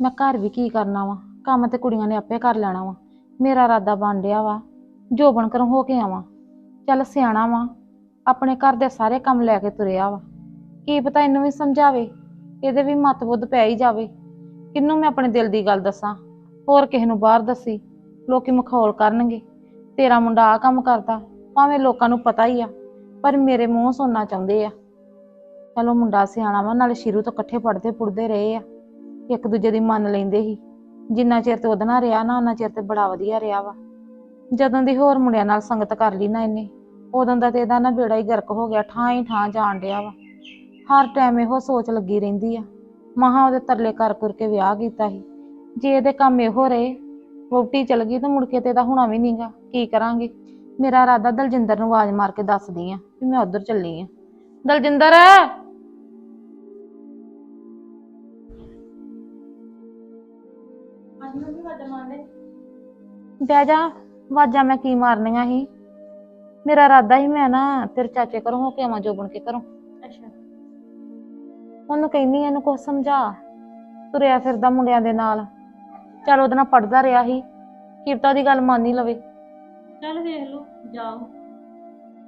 ਮੈਂ ਘਰ ਵੀ ਕੀ ਕਰਨਾ ਵਾ? ਕੰਮ ਤੇ ਕੁੜੀਆਂ ਨੇ ਆਪੇ ਕਰ ਲੈਣਾ ਵਾ। ਮੇਰਾ ਇਰਾਦਾ ਬਣ ਡਿਆ ਵਾ। ਜੋਬਨ ਕਰੋਂ ਹੋ ਕੇ ਆਵਾਂ। ਚੱਲ ਸਿਆਣਾ ਵਾ। ਆਪਣੇ ਘਰ ਦੇ ਸਾਰੇ ਕੰਮ ਲੈ ਕੇ ਤੁਰਿਆ ਵਾ। ਕੀ ਪਤਾ ਇਹਨੂੰ ਵੀ ਸਮਝਾਵੇ। ਇਹਦੇ ਵੀ ਮਤ ਬੁੱਧ ਪੈ ਹੀ ਜਾਵੇ। ਕਿਹਨੂੰ ਮੈਂ ਆਪਣੇ ਦਿਲ ਦੀ ਗੱਲ ਦੱਸਾਂ? ਹੋਰ ਕਿਸੇ ਨੂੰ ਬਾਹਰ ਦੱਸੀ? ਲੋਕੀ ਮਖੌਲ ਕਰਨਗੇ। ਤੇਰਾ ਮੁੰਡਾ ਆ ਕੰਮ ਕਰਦਾ। ਭਾਵੇਂ ਲੋਕਾਂ ਨੂੰ ਪਤਾ ਹੀ ਆ। ਪਰ ਮੇਰੇ ਮੂੰਹ ਸੁਣਨਾ ਚਾਹੁੰਦੇ ਆ। ਚਲੋ ਮੁੰਡਾ ਸਿਆਣਾ ਵਾ, ਨਾਲੇ ਸ਼ੁਰੂ ਤੋਂ ਇਕੱਠੇ ਪੜਦੇ ਪੁੜਦੇ ਰਹੇ ਆ। ਇੱਕ ਦੂਜੇ ਦੀ ਮੰਨ ਲੈਂਦੇ ਸੀ। ਜਿੰਨਾ ਚਿਰ ਤੇ ਉਹਦੇ ਨਾਲ ਰਿਹਾ ਨਾ, ਉਹਨਾਂ ਚਿਰ ਤੇ ਬੜਾ ਵਧੀਆ ਰਿਹਾ ਵਾ। ਜਦੋਂ ਦੀ ਹੋਰ ਮੁੰਡਿਆਂ ਨਾਲ ਸੰਗਤ ਕਰ ਲਈ ਨਾ ਇਹਨੇ, ਉਦੋਂ ਦਾ ਤੇ ਇਹਦਾ ਨਾ ਬੇੜਾ ਹੀ ਗਰਕ ਹੋ ਗਿਆ, ਠਾਂ ਹੀ ਠਾਂ ਜਾਣ ਡਿਆ ਵਾ। ਹਰ ਟਾਈਮ ਇਹੋ ਸੋਚ ਲੱਗੀ ਰਹਿੰਦੀ ਆ। ਮਹਾ ਉਹਦੇ ਤਰਲੇ ਕਰ ਕਰ ਕੇ ਵਿਆਹ ਕੀਤਾ ਸੀ। ਜੇ ਇਹਦੇ ਕੰਮ ਇਹੋ ਰਹੇ ਵੋਟੀ ਚਲ ਗਈ ਤਾਂ ਮੁੜ ਕੇ ਤੇ ਇਹਦਾ ਹੋਣਾ ਵੀ ਨਹੀਂਗਾ ਕੀ ਕਰਾਂਗੇ? ਮੇਰਾ ਇਰਾਦਾ ਦਲਜਿੰਦਰ ਨੂੰ ਆਵਾਜ਼ ਮਾਰ ਕੇ ਦੱਸਦੀ ਆ ਵੀ ਮੈਂ ਉਧਰ ਚੱਲੀ ਆ। ਦਲਜਿੰਦਰ! ਬਹਿ ਜਾ ਆਵਾਜ਼ਾਂ ਮੈਂ ਕੀ ਮਾਰਨੀਆਂ ਸੀ? ਮੇਰਾ ਇਰਾਦਾ ਸੀ ਮੈਂ ਨਾ ਤੇਰੇ ਚਾਚੇ ਘਰੋਂ ਹੋ ਕੇ ਆਵਾਂ ਜੋਬਨ ਕੇ ਘਰੋਂ। ਅੱਛਾ। ਉਹਨੂੰ ਕਹਿੰਨੀ ਆ, ਇਹਨੂੰ ਕੁਝ ਸਮਝਾ। ਤੁਰਿਆ ਫਿਰਦਾ ਮੁੰਡਿਆਂ ਦੇ ਨਾਲ। ਚੱਲ ਉਹਦੇ ਨਾਲ ਪੜਦਾ ਰਿਹਾ ਸੀ। ਕਿਰਤਾ ਦੀ ਗੱਲ ਮੰਨ ਹੀ ਲਵੇ। ਚੱਲ ਵੇਖ ਲਓ ਜਾਓ।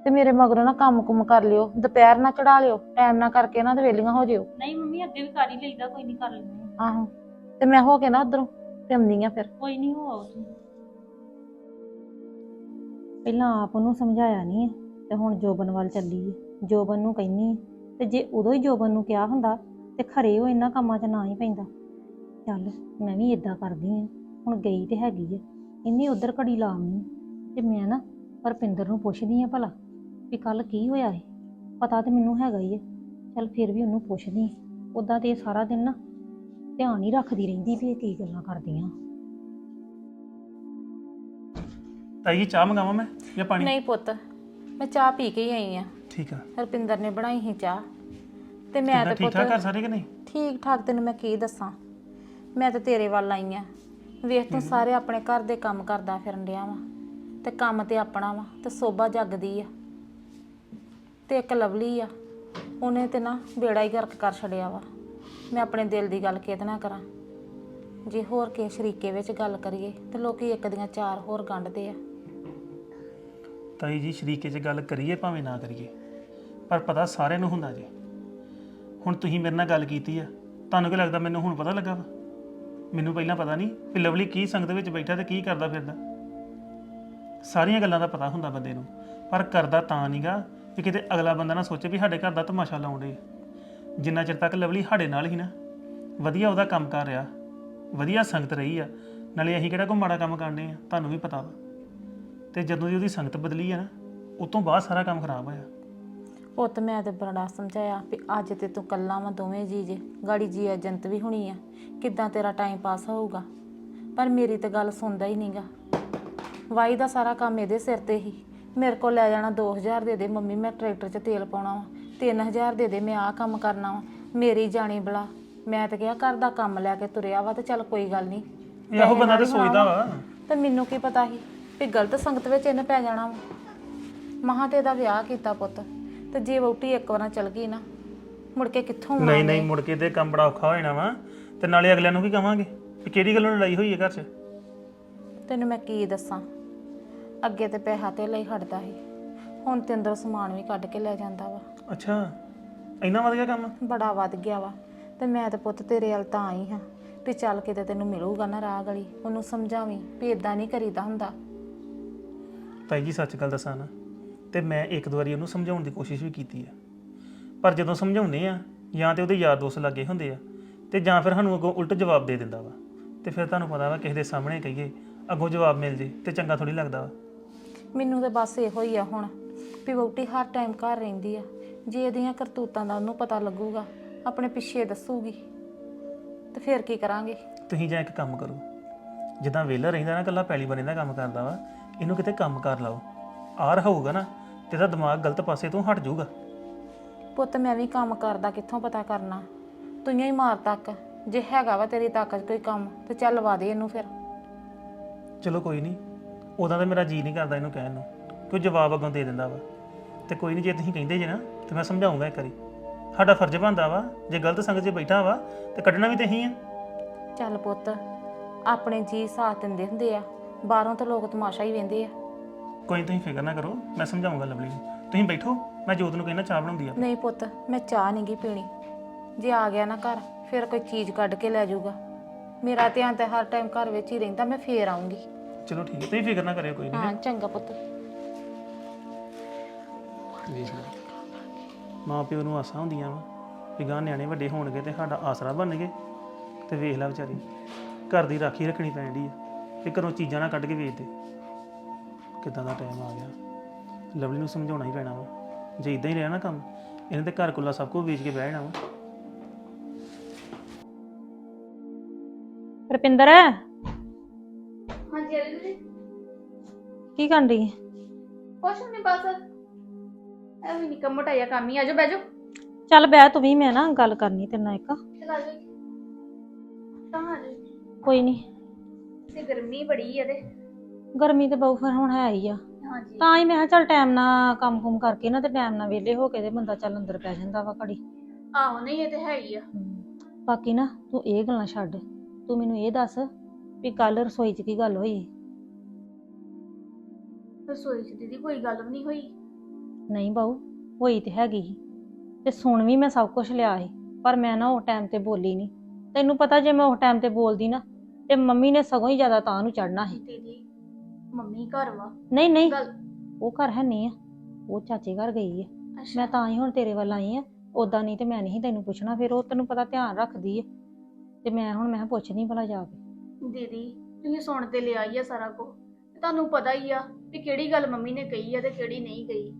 ਤੇ ਮੇਰੇ ਮਗਰੋਂ ਨਾ ਕੰਮ ਕੁਮ ਕਰ ਲਿਓ। ਦੁਪਹਿਰ ਨਾ ਚੜਾ ਲਿਓ। ਟਾਈਮ ਨਾ ਕਰਕੇ ਨਾ ਤੇ ਵੇਲੀਆਂ ਹੋ ਜਿਓ। ਨਹੀਂ ਮੰਮੀ ਅੱਗੇ ਵੀ ਕਰ ਹੀ ਲਈਦਾ ਕੋਈ ਨਹੀਂ ਕਰ ਲੈਂਦੇ। ਆਹੋ। ਤੇ ਮੈਂ ਹੋ ਕੇ ਨਾ ਉਧਰੋਂ ਤੇ ਆਉਂਦੀ ਆ ਫਿਰ। ਕੋਈ ਨਹੀਂ ਹੋ ਆਓ ਤੁਸੀਂ ਪਹਿਲਾਂ ਆਪ ਉਹਨੂੰ ਸਮਝਾਇਆ ਨਹੀਂ ਤੇ ਹੁਣ ਜੋਬਨ ਵੱਲ ਚੱਲੀ ਹੈ ਜੋਬਨ ਨੂੰ ਕਹਿੰਨੀ ਤੇ ਜੇ ਉਦੋਂ ਹੀ ਜੋਬਨ ਨੂੰ ਕਿਹਾ ਹੁੰਦਾ ਤੇ ਖਰੇ ਉਹ ਇਹਨਾਂ ਕੰਮਾਂ 'ਚ ਨਾ ਹੀ ਪੈਂਦਾ। ਚੱਲ ਮੈਂ ਵੀ ਇਦਾਂ ਕਰਦੀ ਆ ਹੁਣ ਗਈ ਤੇ ਹੈਗੀ ਆ। ਇੰਨੀ ਉਧਰ ਘੜੀ ਲਾਉਣੀ ਤੇ ਮੈਂ ਨਾ ਰਪਿੰਦਰ ਨੂੰ ਪੁੱਛਦੀ ਆ ਭਲਾ ਵੀ ਕੱਲ ਕੀ ਹੋਇਆ ਹੈ ਪਤਾ ਤੇ ਮੈਨੂੰ ਹੈਗਾ ਹੀ ਹੈ ਚੱਲ ਫਿਰ ਵੀ ਉਹਨੂੰ ਪੁੱਛਦੀ ਉਦਾਂ ਤੇ ਇਹ ਸਾਰਾ ਦਿਨ ਨਾ ਧਿਆਨ ਹੀ ਰੱਖਦੀ ਰਹਿੰਦੀ ਵੀ ਇਹ ਕੀ ਗੱਲਾਂ ਕਰਦੀਆਂ। ਤਾਈ ਜੀ ਚਾਹ ਮੰਗਾਵਾਂ ਮੈਂ ਜਾਂ ਪਾਣੀ? ਨਹੀਂ ਪੁੱਤ ਮੈਂ ਚਾਹ ਪੀ ਕੇ ਹੀ ਆਈ ਆ। ਠੀਕ ਆ। ਹਰਪਿੰਦਰ ਨੇ ਬਣਾਈ ਸੀ ਚਾਹ। ਤੇ ਮੈਂ ਕਿੱਦਾਂ ਤੇ ਠੀਕ ਠਾਕ ਕਰ ਪੁੱਤ ਸਾਰੇ ਕਿ ਨਹੀਂ? ਠੀਕ ਠਾਕ ਤੈਨੂੰ ਮੈਂ ਕੀ ਦੱਸਾਂ? ਮੈਂ ਤਾਂ ਤੇਰੇ ਵੱਲ ਆਈ ਆ। ਵੇਖ ਤੂੰ ਸਾਰੇ ਆਪਣੇ ਘਰ ਦੇ ਕੰਮ ਕਰਦਾ ਫਿਰਨ ਡਿਆ ਵਾ। ਤੇ ਕੰਮ ਤੇ ਆਪਣਾ ਵਾ ਤੇ ਸੋਭਾ ਜਗਦੀ ਆ। ਤੇ ਇੱਕ ਲਵਲੀ ਆ ਉਹਨੇ ਤੇ ਨਾ ਬੇੜਾ ਹੀ ਗਰਕ ਕਰ ਛੜਿਆ ਵਾ। ਮੈਂ ਆਪਣੇ ਦਿਲ ਦੀ ਗੱਲ ਕਿਹਦੇ ਨਾਲ ਕਰਾਂ? ਜੇ ਹੋਰ ਕੇ ਸ਼ਰੀਕੇ ਵਿੱਚ ਗੱਲ ਕਰੀਏ, ਤੇ ਲੋਕੀ ਇੱਕ ਦੀਆਂ ਚਾਰ ਹੋਰ ਗੰਢਦੇ ਆ। ਤਾਈ ਜੀ, ਸ਼ਰੀਕੇ 'ਚ ਗੱਲ ਕਰੀਏ ਭਾਵੇਂ ਨਾ ਕਰੀਏ, ਪਰ ਪਤਾ ਸਾਰਿਆਂ ਨੂੰ ਹੁੰਦਾ ਜੀ। ਹੁਣ ਤੁਸੀਂ ਮੇਰੇ ਨਾਲ ਗੱਲ ਕੀਤੀ ਆ, ਤੁਹਾਨੂੰ ਕੀ ਲੱਗਦਾ ਮੈਨੂੰ ਹੁਣ ਪਤਾ ਲੱਗਾ ਵਾ? ਮੈਨੂੰ ਪਹਿਲਾਂ ਪਤਾ ਨਹੀਂ ਕਿ ਲਵਲੀ ਕੀ ਸੰਗਤ ਵਿੱਚ ਬੈਠਾ ਤੇ ਕੀ ਕਰਦਾ ਫਿਰਦਾ। ਸਾਰੀਆਂ ਗੱਲਾਂ ਦਾ ਪਤਾ ਹੁੰਦਾ ਬੰਦੇ ਨੂੰ, ਪਰ ਕਰਦਾ ਤਾਂ ਨਹੀਂਗਾ ਕਿ ਕਿਤੇ ਅਗਲਾ ਬੰਦਾ ਨਾ ਸੋਚੇ ਵੀ ਸਾਡੇ ਘਰ ਦਾ ਤਮਾਸ਼ਾ ਲਾਉਂਦੇ ਜਿੰਨਾ ਚਿਰ ਤੱਕ ਲਵਲੀ ਸਾਡੇ ਨਾਲ ਹੀ ਨਾ, ਵਧੀਆ ਉਹਦਾ ਕੰਮ ਕਰ ਰਿਹਾ, ਵਧੀਆ ਸੰਗਤ ਰਹੀ ਆ, ਨਾਲੇ ਅਸੀਂ ਕਿਹੜਾ ਕੋਈ ਮਾੜਾ ਕੰਮ ਕਰਨੇ ਆ, ਤੁਹਾਨੂੰ ਵੀ ਪਤਾ ਵਾ। ਤੇ ਜਦੋਂ ਦੀ ਉਹਦੀ ਸੰਗਤ ਬਦਲੀ ਆ ਨਾ, ਉਤੋਂ ਬਾਅਦ ਸਾਰਾ ਕੰਮ ਖਰਾਬ ਹੋਇਆ। ਉਹ ਮੈਂ ਤੇ ਬੜਾ ਸਮਝਾਇਆ ਵੀ ਅੱਜ ਤੇ ਤੂੰ ਕੱਲਾ ਵਾ ਦੋਵੇਂ ਜੀ ਜੇ, ਗਾੜੀ ਜੀ ਏਜੰਟ ਵੀ ਹੋਣੀ ਆ, ਕਿੱਦਾਂ ਤੇਰਾ ਟਾਈਮ ਪਾਸ ਹੋਊਗਾ? ਪਰ ਮੇਰੀ ਤਾਂ ਗੱਲ ਸੁਣਦਾ ਹੀ ਨਹੀਂਗਾ। ਵਾਈ ਦਾ ਸਾਰਾ ਕੰਮ ਇਹਦੇ ਸਿਰ ਤੇ ਹੀ, ਮੇਰੇ ਕੋਲ ਲੈ ਜਾਣਾ 2000 ਦੇ ਦੇ, ਮੰਮੀ ਮੈਂ ਟਰੈਕਟਰ 'ਚ ਤੇਲ ਪਾਉਣਾ ਵਾ। 3000 ਦੇ ਦੇ ਮੈਂ ਆਹ ਕੰਮ ਕਰਨਾ ਵਾ ਮੇਰੀ ਜਾਣੀ ਬਲਾ। ਮੈਂ ਤੇ ਕਿਹਾ ਘਰ ਦਾ ਕੰਮ ਲੈ ਕੇ ਤੁਰਿਆ ਵਾ ਤੇ ਚੱਲ ਕੋਈ ਗੱਲ ਨਹੀਂ। ਇਹੋ ਬੰਦਾ ਤੇ ਸੋਚਦਾ ਵਾ। ਤੇ ਮੈਨੂੰ ਕੀ ਪਤਾ ਸੀ ਵੀ ਗਲਤ ਸੰਗਤ ਵਿੱਚ ਇਹਨੇ ਪੈ ਜਾਣਾ ਵਾ। ਮਹਾਂ ਤੇ ਇਹਦਾ ਵਿਆਹ ਕੀਤਾ ਪੁੱਤ ਤੇ ਜੇ ਵਹੁਟੀ ਇੱਕ ਵਾਰਾਂ ਚਲ ਗਈ ਨਾ ਮੁੜ ਕੇ ਕਿੱਥੋਂ ਆਉਣਾ ਨਹੀਂ ਨਹੀਂ ਮੁੜ ਕੇ ਤੇ ਕੰਮ ਬੜਾ ਔਖਾ ਹੋ ਜਾਣਾ ਵਾ। ਤੇ ਨਾਲੇ ਅਗਲਿਆਂ ਨੂੰ ਕੀ ਕਵਾਂਗੇ? ਵੀ ਕਿਹੜੀ ਗੱਲੋਂ ਲੜਾਈ ਹੋਈ ਹੈ ਘਰ 'ਚ? ਤੈਨੂੰ ਮੈਂ ਕੀ ਦੱਸਾਂ? ਅੱਗੇ ਤੇ ਪੈਸਾ ਤੇ ਲਈ ਹਟਦਾ ਸੀ। ਹੁਣ ਤੇ ਅੰਦਰ ਸਮਾਨ ਵੀ ਕੱਢ ਕੇ ਲੈ ਜਾਂਦਾ ਵਾ। ਅੱਛਾ ਇੰਨਾ ਵਧ ਗਿਆ ਕੰਮ? ਬੜਾ ਵੱਧ ਗਿਆ ਵਾ। ਤੇ ਮੈਂ ਤੇ ਪੁੱਤ ਤੇਰੇ ਵੱਲ ਤਾਂ ਆਈ ਹਾਂ ਵੀ ਚੱਲ ਕਿਤੇ ਤੈਨੂੰ ਮਿਲੂਗਾ ਨਾ ਰਾਹ ਗਲੀ। ਉਹਨੂੰ ਸਮਝਾਵੀਂ ਵੀ ਇਦਾਂ ਨਹੀਂ ਕਰੀਦਾ ਹੁੰਦਾ। ਤਾਈ ਜੀ ਸੱਚ ਗੱਲ ਦੱਸਾਂ ਨਾ ਤੇ ਮੈਂ ਇੱਕ ਦੋ ਵਾਰੀ ਉਹਨੂੰ ਸਮਝਾਉਣ ਦੀ ਕੋਸ਼ਿਸ਼ ਵੀ ਕੀਤੀ ਆ। ਪਰ ਜਦੋਂ ਸਮਝਾਉਂਦੇ ਆ ਜਾਂ ਤੇ ਉਹਦੇ ਯਾਰ ਦੋਸਤ ਲੱਗੇ ਹੁੰਦੇ ਆ ਤੇ ਜਾਂ ਫਿਰ ਸਾਨੂੰ ਅੱਗੋਂ ਉਲਟ ਜਵਾਬ ਦੇ ਦਿੰਦਾ ਵਾ। ਤੇ ਫਿਰ ਤੁਹਾਨੂੰ ਪਤਾ ਵਾ ਕਿਸੇ ਦੇ ਸਾਹਮਣੇ ਕਹੀਏ ਅੱਗੋਂ ਜਵਾਬ ਮਿਲ ਜੇ ਤੇ ਚੰਗਾ ਥੋੜੀ ਲੱਗਦਾ ਵਾ। ਮੈਨੂੰ ਤੇ ਬਸ ਇਹੋ ਹੀ ਆ ਹੁਣ ਵੀ ਵਹੁਟੀ ਹਰ ਟਾਈਮ ਘਰ ਰਹਿੰਦੀ ਆ। ਜੇ ਇਹਦੀਆਂ ਕਰਤੂਤਾਂ ਦਾ ਉਹਨੂੰ ਪਤਾ ਲੱਗੂਗਾ ਆਪਣੇ ਪਿੱਛੇ ਦੱਸੂਗੀ। ਤੇ ਫਿਰ ਕੀ ਕਰਾਂਗੇ? ਤੁਸੀਂ ਜਾਂ ਇੱਕ ਕੰਮ ਕਰੋ। ਜਿੱਦਾਂ ਵਿਹਲਾ ਰਹਿੰਦਾ ਨਾ ਇਕੱਲਾ ਪੈਲੀ ਬਣੇ ਦਾ ਕੰਮ ਕਰਦਾ ਵਾ ਇਹਨੂੰ ਕਿਤੇ ਕੰਮ ਕਰ ਲਾਓ। ਆਰ ਹੋਊਗਾ ਨਾ ਤੇ ਇਹਦਾ ਦਿਮਾਗ ਗਲਤ ਪਾਸੇ ਤੋਂ ਹਟ ਜਾਊਗਾ। ਪੁੱਤ ਮੈਂ ਵੀ ਕੰਮ ਕਰਦਾ ਕਿੱਥੋਂ ਪਤਾ ਕਰਨਾ? ਤੂੰ ਹੀ ਮਾਰ ਤੱਕ। ਜੇ ਹੈਗਾ ਵਾ ਤੇਰੀ ਤਾਕਤ ਕੋਈ ਕੰਮ ਤੇ ਚੱਲ ਲਵਾ ਦੇ ਇਹਨੂੰ ਫਿਰ। ਚਲੋ ਕੋਈ ਨਹੀਂ ਉਦਾਂ ਤਾਂ ਮੇਰਾ ਜੀ ਨਹੀਂ ਕਰਦਾ ਇਹਨੂੰ ਕਹਿਣ ਨੂੰ। ਕੋਈ ਜਵਾਬ ਅੱਗੋਂ ਦੇ ਦਿੰਦਾ ਵਾ। ਤੇ ਕੋਈ ਨਹੀਂ ਜੇ ਤੁਸੀਂ ਕਹਿੰਦੇ ਜੇ ਨਾ ਤੇ ਮੈਂ ਸਮਝਾਉਂਗਾ ਇੱਕ ਵਾਰੀ। ਸਾਡਾ ਫਰਜ਼ ਬਣਦਾ ਵਾ ਜੇ ਗਲਤ ਸੰਗਤ 'ਚ ਬੈਠਾ ਵਾ ਤੇ ਕੱਢਣਾ ਵੀ ਤੇ ਹੀ ਆ। ਚੱਲ ਪੁੱਤ ਆਪਣੇ ਜੀ ਸਾਥ ਦਿੰਦੇ ਹੁੰਦੇ ਆ ਬਾਹਰੋਂ ਤਾਂ ਲੋਕ ਤਮਾਸ਼ਾ ਹੀ ਵੇਂਦੇ ਆ। ਕੋਈ ਤੁਸੀਂ ਫਿਕਰ ਨਾ ਕਰੋ ਮੈਂ ਸਮਝਾਉਂਗਾ ਲਵਲੀ ਨੂੰ। ਤੁਸੀਂ ਬੈਠੋ ਮੈਂ ਜੋਤ ਨੂੰ ਕਹਿੰਦਾ ਚਾਹ ਬਣਾਉਂਦੀ ਆ ਨਹੀਂ ਪੁੱਤ ਮੈਂ ਚਾਹ ਨਹੀਂ ਗੀ ਪੀਣੀ। ਜੇ ਆ ਗਿਆ ਨਾ ਘਰ ਫਿਰ ਕੋਈ ਚੀਜ਼ ਕੱਢ ਕੇ ਲੈ ਜਾਊਗਾ। ਮੇਰਾ ਧਿਆਨ ਤਾਂ ਹਰ ਟਾਈਮ ਘਰ ਵਿੱਚ ਹੀ ਰਹਿੰਦਾ ਮੈਂ ਫੇਰ ਆਉਂਗੀ ਚਲੋ ਠੀਕ ਹੈ ਤੁਸੀਂ ਫਿਕਰ ਨਾ ਕਰਿਓ ਕੋਈ ਨਹੀਂ ਹਾਂ ਚੰਗਾ ਪੁੱਤ। ਵੇਖ ਲਓ। ਮਾਂ ਪਿਓ ਨੂੰ ਆਸਾਂ ਹੁੰਦੀਆਂ ਵਾ ਵੀ ਗਾਂ ਨਿਆਣੇ ਵੱਡੇ ਹੋਣਗੇ ਤੇ ਸਾਡਾ ਆਸਰਾ ਬਣਨਗੇ। ਤੇ ਵੇਖ ਲੈ ਵਿਚਾਰੀ ਘਰ ਦੀ ਰਾਖੀ ਰੱਖਣੀ ਪੈਂਦੀ ਆ। ਤੇ ਘਰੋਂ ਚੀਜ਼ਾਂ ਨਾ ਕੱਢ ਕੇ ਵੇਚ ਦੇ। ਕਿਦਾਂ ਦਾ ਟਾਈਮ ਆ ਗਿਆ। ਲਵਲੀ ਨੂੰ ਸਮਝਾਉਣਾ ਹੀ ਪੈਣਾ ਵਾ। ਜੇ ਇਦਾਂ ਹੀ ਰਿਹਾ ਨਾ ਕੰਮ ਇਹਨੇ ਤੇ ਘਰ ਕੁੱਲਾ ਸਭ ਕੁਝ ਵੇਚ ਕੇ ਬਹਿ ਜਾਣਾ ਵਾ। ਰੁਪਿੰਦਰ? ਹਾਂਜੀ ਅਰੇ ਜੀ। ਕੀ ਕਰਨ ਰਹੀ ਹੈ ਕੁਛ ਨਹੀਂ ਬਸ ਐਵੇਂ ਨਿੱਕਾ ਮੋਟਾ ਜਿਹਾ ਕੰਮ ਹੀ ਆ। ਜਾਓ ਬਹਿ ਜਾਓ। ਚੱਲ ਬਹਿ ਤੂੰ ਵੀ ਮੈਂ ਨਾ ਗੱਲ ਕਰਨੀ ਤੇਰੇ ਨਾਲ ਇੱਕ। ਚਲਾ ਜਾਓ। ਤਾਂ ਆ ਜਾਓ। ਕੋਈ ਨਹੀਂ ਤੇ ਗਰਮੀ ਬੜੀ ਆ ਤੇ। ਗਰਮੀ ਤੇ ਬਹੁ ਫਿਰ ਹੁਣ ਹੈ ਹੀ ਆ। ਹਾਂਜੀ। ਤਾਂ ਹੀ ਮੈਂ ਕਿਹਾ ਚੱਲ ਟਾਈਮ ਨਾਲ ਕੰਮ ਕੁਮ ਕਰਕੇ ਨਾ ਤੇ ਟਾਈਮ ਨਾਲ ਵਿਹਲੇ ਹੋ ਕੇ ਤੇ ਬੰਦਾ ਚੱਲ ਅੰਦਰ ਪੈ ਜਾਂਦਾ ਵਾ ਘੜੀ। ਆਹੋ ਨਹੀਂ ਇਹ ਤੇ ਹੈ ਹੀ ਆ। ਬਾਕੀ ਨਾ ਤੂੰ ਇਹ ਗੱਲਾਂ ਛੱਡ। ਤੂੰ ਮੈਨੂੰ ਇਹ ਦੱਸ ਵੀ ਕੱਲ ਰਸੋਈ 'ਚ ਕੀ ਗੱਲ ਹੋਈ? ਰਸੋਈ ਚ ਦੀਦੀ ਕੋਈ ਗੱਲ ਵੀ ਨਹੀਂ ਹੋਈ। ਨਹੀਂ ਬਾਊ ਹੋਈ ਤੇ ਹੈਗੀ ਸੀ। ਤੇ ਸੁਣ ਵੀ ਮੈਂ ਸਭ ਕੁਝ ਲਿਆ ਸੀ ਪਰ ਮੈਂ ਨਾ ਉਹ ਟਾਈਮ ਤੇ ਬੋਲੀ ਨਹੀਂ। ਤੈਨੂੰ ਪਤਾ ਜੇ ਮੈਂ ਉਹ ਟਾਈਮ ਤੇ ਬੋਲਦੀ ਨਾ ਤੇ ਮੰਮੀ ਨੇ ਸਗੋਂ ਹੀ ਜ਼ਿਆਦਾ ਤਾਂ ਨੂੰ ਚੜਨਾ ਸੀ। ਦੀਦੀ ਮੰਮੀ ਘਰ ਵਾ? ਨਹੀਂ ਨਹੀਂ ਗੱਲ ਉਹ ਘਰ ਹੈ ਨਹੀਂ ਆ ਉਹ ਚਾਚੇ ਘਰ ਗਈ ਹੈ ਅੱਛਾ। ਮੈਂ ਤਾਂ ਹੀ ਹੁਣ ਤੇਰੇ ਵੱਲ ਆਈ ਆ ਉਦਾਂ ਨਹੀਂ ਤੇ ਮੈਂ ਨਹੀਂ ਤੈਨੂੰ ਪੁੱਛਣਾ ਫਿਰ ਉਹ ਤੈਨੂੰ ਪਤਾ ਧਿਆਨ ਰੱਖਦੀ ਹੈ ਤੇ ਮੈਂ ਹੁਣ ਮੈਂ ਪੁੱਛਣੀ ਭਲਾ ਜਾ ਕੇ। ਦੀਦੀ ਤੁਸੀਂ ਸੁਣ ਤੇ ਲਿਆ ਹੀ ਆ ਸਾਰਾ ਕੁਝ ਤੁਹਾਨੂੰ ਪਤਾ ਹੀ ਆ ਵੀ ਕਿਹੜੀ ਗੱਲ ਮੰਮੀ ਨੇ ਕਹੀ ਆ ਤੇ ਕਿਹੜੀ ਨਹੀਂ ਕਹੀ।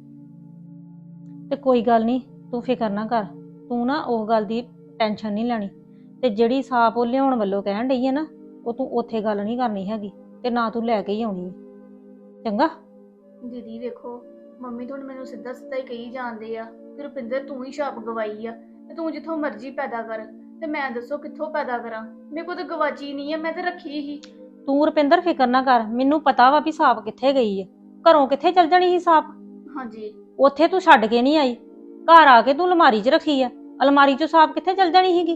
ਤੇ ਕੋਈ ਗੱਲ ਨਹੀਂ ਤੂੰ ਫਿਕਰ ਨਾ ਕਰ। ਤੂੰ ਨਾ ਉਹ ਗੱਲ ਦੀ ਟੈਨਸ਼ਨ ਨਹੀਂ ਲੈਣੀ। ਤੇ ਜਿਹੜੀ ਸਾਪ ਉਹ ਲਿਆਉਣ ਵੱਲੋਂ ਕਹਿਣ ਡਈ ਹੈ ਨਾ ਉਹ ਤੂੰ ਉੱਥੇ ਗੱਲ ਨਹੀਂ ਕਰਨੀ ਹੈਗੀ ਤੇ ਨਾ ਤੂੰ ਲੈ ਕੇ ਹੀ ਆਉਣੀ ਹੈ। ਚੰਗਾ? ਦੀਦੀ ਵੇਖੋ ਮੰਮੀ ਤੁਹਾਨੂੰ ਮੈਨੂੰ ਸਿੱਧਾ ਸਿੱਧਾ ਹੀ ਕਹੀ ਜਾਂਦੇ ਆ। ਕਿ ਰੁਪਿੰਦਰ ਤੂੰ ਹੀ ਛਾਪ ਗਵਾਈ ਆ ਤੇ ਤੂੰ ਜਿੱਥੋਂ ਮਰਜ਼ੀ ਪੈਦਾ ਕਰ। ਤੇ ਮੈਂ ਦੱਸੋ ਕਿੱਥੋਂ ਪੈਦਾ ਕਰਾਂ? ਮੇਰੇ ਕੋਲ ਤਾਂ ਗਵਾਚੀ ਨਹੀਂ ਆ ਮੈਂ ਤਾਂ ਰੱਖੀ ਹੀ। ਤੂੰ ਰੁਪਿੰਦਰ ਫਿਕਰ ਨਾ ਕਰ। ਮੈਨੂੰ ਪਤਾ ਵਾ ਵੀ ਸਾਪ ਕਿੱਥੇ ਗਈ ਹੈ ਘਰੋਂ ਕਿੱਥੇ ਚਲ ਜਾਣੀ ਸੀ ਸਾਪ? ਹਾਂਜੀ। ਉੱਥੇ ਤੂੰ ਛੱਡ ਕੇ ਨਹੀਂ ਆਈ। ਘਰ ਆ ਕੇ ਤੂੰ ਅਲਮਾਰੀ 'ਚ ਰੱਖੀ ਆ। ਅਲਮਾਰੀ 'ਚੋਂ ਸਾਪ ਕਿੱਥੇ ਚਲ ਜਾਣੀ ਸੀਗੀ?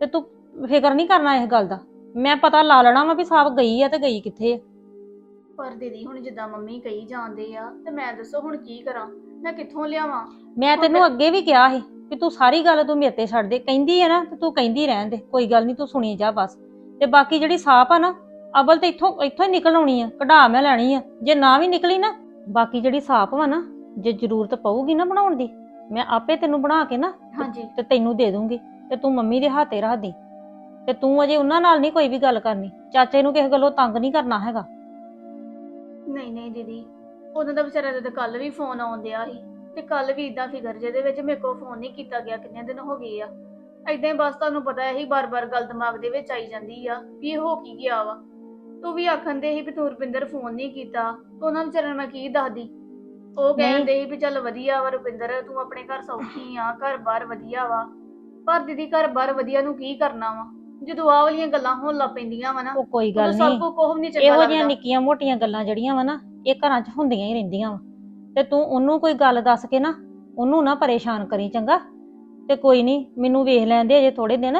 ਤੇ ਤੂੰ ਫਿਕਰ ਨਹੀਂ ਕਰਨਾ ਇਸ ਗੱਲ ਦਾ। ਮੈਂ ਪਤਾ ਲਾ ਲੈਣਾ ਵਾ ਵੀ ਸਾਪ ਗਈ ਆ ਤੇ ਗਈ ਕਿੱਥੇ ਆ। ਪਰ ਦੀਦੀ ਹੁਣ ਜਿੱਦਾਂ ਮੰਮੀ ਕਹੀ ਜਾਂਦੇ ਆ ਤੇ ਮੈਂ ਦੱਸੋ ਹੁਣ ਕੀ ਕਰਾਂ? ਮੈਂ ਕਿੱਥੋਂ ਲਿਆਵਾਂ? ਮੈਂ ਤੈਨੂੰ ਅੱਗੇ ਵੀ ਕਿਹਾ ਸੀ ਕਿ ਤੂੰ ਸਾਰੀ ਗੱਲ ਤੂੰ ਮੇਰੇ ਤੇ ਛੱਡ ਦੇ। ਕਹਿੰਦੀ ਹੈ ਨਾ ਤੇ ਤੂੰ ਕਹਿੰਦੀ ਰਹਿਣ ਦੇ। ਕੋਈ ਗੱਲ ਨਹੀਂ ਤੂੰ ਸੁਣੀ ਜਾ ਬਸ। ਤੇ ਬਾਕੀ ਜਿਹੜੀ ਸਾਪ ਆ ਨਾ ਅਬਲ ਤੇ ਇੱਥੋਂ ਇੱਥੋਂ ਹੀ ਨਿਕਲ ਆਉਣੀ ਆ। ਕਢਾ ਮੈਂ ਲੈਣੀ ਆ। ਜੇ ਨਾ ਵੀ ਨਿਕਲੀ ਨਾ ਬਾਕੀ ਜਿਹੜੀ ਸਾਪ ਵਾ ਨਾ ਜੇ ਜ਼ਰੂਰਤ ਪਊਗੀ ਨਾ ਬਣਾਉਣ ਦੀ ਮੈਂ ਆਪੇ ਤੈਨੂੰ ਬਣਾ ਕੇ ਨਾ ਹਾਂਜੀ। ਤੇ ਤੈਨੂੰ ਦੇ ਦੂੰਗੀ ਤੇ ਤੂੰ ਮੰਮੀ ਦੇ ਹੱਥੇ ਰੱਖ ਦੀ। ਤੇ ਤੂੰ ਅਜੇ ਉਹਨਾਂ ਨਾਲ ਨਹੀਂ ਕੋਈ ਵੀ ਗੱਲ ਕਰਨੀ ਚਾਚੇ ਨੂੰ ਕਿਸੇ ਗੱਲੋਂ ਤੰਗ ਨਹੀਂ ਕਰਨਾ ਹੈਗਾ। ਨਹੀਂ ਨਹੀਂ ਦੀਦੀ ਉਹਨਾਂ ਦਾ ਵਿਚਾਰਾ ਦਾ ਕੱਲ ਵੀ ਫੋਨ ਆਉਂਦਿਆ ਸੀ ਤੇ ਕੱਲ ਵੀ ਇਦਾਂ ਫਿਕਰ ਜਿਹਦੇ ਵਿੱਚ ਮੇਰੇ ਕੋਲ ਫੋਨ ਨਹੀਂ ਕੀਤਾ ਗਿਆ ਕਿੰਨੇ ਦਿਨ ਹੋ ਗਏ ਆ। ਐਦਾਂ ਹੀ ਬਸ ਤੁਹਾਨੂੰ ਪਤਾ ਇਹੀ ਬਾਰ-ਬਾਰ ਗੱਲ ਦਿਮਾਗ ਦੇ ਵਿੱਚ ਆਈ ਜਾਂਦੀ ਆ ਵੀ ਇਹ ਹੋ ਕੀ ਗਿਆ ਵਾ। ਤੂੰ ਵੀ ਆਖਣ ਦੇ ਸੀ ਵੀ ਤੂੰ ਰੁਪਿੰਦਰ ਫੋਨ ਨਹੀਂ ਕੀਤਾ ਤੇ ਉਹਨਾਂ ਵਿਚਾਰਿਆਂ ਨੂੰ ਮੈਂ ਕੀ ਦੱਸਦੀ? ਉਹ ਕਹਿੰਦੇ ਸੀ ਵੀ ਚੱਲ ਵਧੀਆ ਵਾ ਰੁਪਿੰਦਰ ਤੂੰ ਆਪਣੇ ਘਰ ਸੌਖੀ ਆ ਘਰ-ਬਾਰ ਵਧੀਆ ਵਾ। ਪਰ ਦੀਦੀ ਘਰ-ਬਾਰ ਵਧੀਆ ਨੂੰ ਕੀ ਕਰਨਾ ਵਾ? ਜਦੋਂ ਆਹ ਵਾਲੀਆਂ ਗੱਲਾਂ ਹੋਣ ਲੱਗ ਪੈਂਦੀਆਂ ਵਾ ਨਾ ਉਹ ਕੋਈ ਉਦੋਂ ਗੱਲ ਸਭ ਨਹੀਂ। ਕੋ ਕੋਹ ਨਹੀਂ ਚੰਗਾ ਇਹੋ ਜਿਹੀਆਂ ਲੱਗਦਾ। ਨਿੱਕੀਆਂ ਮੋਟੀਆਂ ਗੱਲਾਂ ਜਿਹੜੀਆਂ ਵਾ ਨਾ ਇਹ ਘਰਾਂ 'ਚ ਹੁੰਦੀਆਂ ਹੀ ਰਹਿੰਦੀਆਂ ਵਾ। ਤੇ ਤੂੰ ਉਹਨੂੰ ਕੋਈ ਗੱਲ ਦੱਸ ਕੇ ਨਾ ਉਹਨੂੰ ਨਾ ਪਰੇਸ਼ਾਨ ਕਰੀ ਚੰਗਾ। ਤੇ ਕੋਈ ਨਹੀਂ ਮੈਨੂੰ ਵੇਖ ਲੈਂਦੇ ਅਜੇ ਥੋੜੇ ਦਿਨ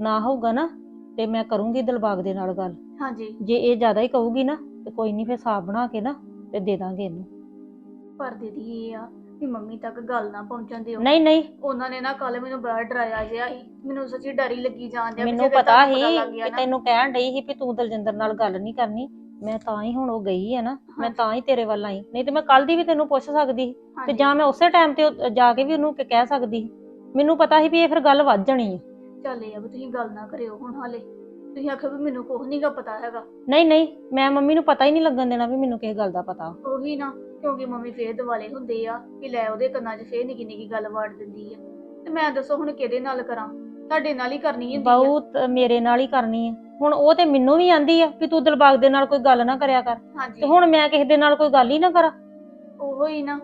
ਨਾ ਹੋਊਗਾ ਨਾ ਤੇ ਮੈਂ ਕਰੂੰਗੀ ਦਿਲਬਾਗ ਦੇ ਨਾਲ ਗੱਲ। ਹਾਂਜੀ। ਜੇ ਇਹ ਜ਼ਿਆਦਾ ਹੀ ਕਹੂਗੀ ਨਾ ਤੇ ਕੋਈ ਨਹੀਂ ਫਿਰ ਸਾਫ਼ ਬਣਾ ਕੇ ਨਾ ਤੇ ਦੇ ਦਾਂਗੇ ਇਹਨੂੰ। ਪਰ ਦੀਦੀ ਇਹ ਆ ਕਿ ਮੰਮੀ ਤੱਕ ਗੱਲ ਨਾ ਪਹੁੰਚਣ ਦਿਓ। ਨਹੀਂ ਨਹੀਂ। ਉਹਨਾਂ ਨੇ ਨਾ ਕੱਲ ਮੈਨੂੰ ਬੜਾ ਡਰਾਇਆ ਜਿਹਾ ਸੀ। ਮੈਨੂੰ ਸੱਚੀ ਡਰ ਲੱਗੀ ਜਾਣ ਵੀ ਮੈਨੂੰ ਪਤਾ ਸੀ ਕਿ ਤੈਨੂੰ ਕਹਿਣ ਡਈ ਸੀ ਵੀ ਤੂੰ ਦਲਜਿੰਦਰ ਨਾਲ ਗੱਲ ਨਹੀਂ ਕਰਨੀ। ਮੈਂ ਤਾਂ ਹੀ ਹੁਣ ਉਹ ਗਈ ਹੈ ਨਾ। ਮੈਂ। ਤਾਂ ਹੀ ਤੇਰੇ ਵੱਲ ਆਈ। ਨਹੀਂ ਤੇ ਮੈਂ ਕੱਲ ਦੀ ਵੀ ਤੈਨੂੰ ਪੁੱਛ ਸਕਦੀ ਤੇ। ਜਾਂ ਮੈਂ ਉਸੇ ਟਾਈਮ ਤੇ ਜਾ ਕੇ ਵੀ ਉਹਨੂੰ ਕਹਿ ਸਕਦੀ ਮੈਨੂੰ ਪਤਾ ਸੀ ਵੀ ਇਹ ਫਿਰ ਗੱਲ ਵੱਧ ਜਾਣੀ ਹੈ ਚੱਲ ਆ ਵੀ ਤੁਸੀਂ ਗੱਲ ਨਾ ਕਰਿਓ ਹੁਣ ਹਾਲੇ। ਤੁਸੀਂ ਆਖਿਆ ਵੀ ਮੈਨੂੰ ਕੁਝ ਨਹੀਂਗਾ ਪਤਾ ਹੈਗਾ। ਨਹੀਂ ਨਹੀਂ। ਮੈਂ ਮੰਮੀ ਨੂੰ ਪਤਾ ਹੀ ਨਹੀਂ ਲੱਗਣ ਦੇਣਾ ਵੀ ਮੈਨੂੰ ਕਿਸੇ ਗੱਲ ਦਾ ਪਤਾ। ਉਹੀ ਨਾ। ਕਿਉਂਕਿ ਮੰਮੀ ਫੇਰ ਦਿਵਾਲੇ ਹੁੰਦੇ ਆ ਕਿ ਲੈ ਉਹਦੇ ਕੰਨਾਂ 'ਚ ਫੇਰ ਨਿੱਕੀ ਨਿੱਕੀ ਗੱਲ ਵਾੜ ਦਿੰਦੀ ਆ। ਤੇ ਮੈਂ ਦੱਸੋ ਹੁਣ ਕਿਹਦੇ ਨਾਲ ਕਰਾਂ? ਤੁਹਾਡੇ ਨਾਲ ਹੀ ਕਰਨੀ ਆ। ਬਹੁਤ ਮੇਰੇ ਨਾਲ ਹੀ ਕਰਨੀ ਹੈ ਹੁਣ ਉਹ ਤੇ ਮੈਨੂੰ ਵੀ ਆਂਦੀ ਆ ਕਿ ਤੂੰ ਦਿਲਬਾਗ ਦੇ ਨਾਲ ਕੋਈ ਗੱਲ ਨਾ ਕਰਿਆ ਕਰ। ਤੇ ਹਾਂਜੀ ਹੁਣ ਮੈਂ ਕਿਸੇ ਦੇ ਨਾਲ ਕੋਈ ਗੱਲ ਹੀ ਨਾ ਕਰਾਂ। ਉਹੋ ਹੀ ਨਾ।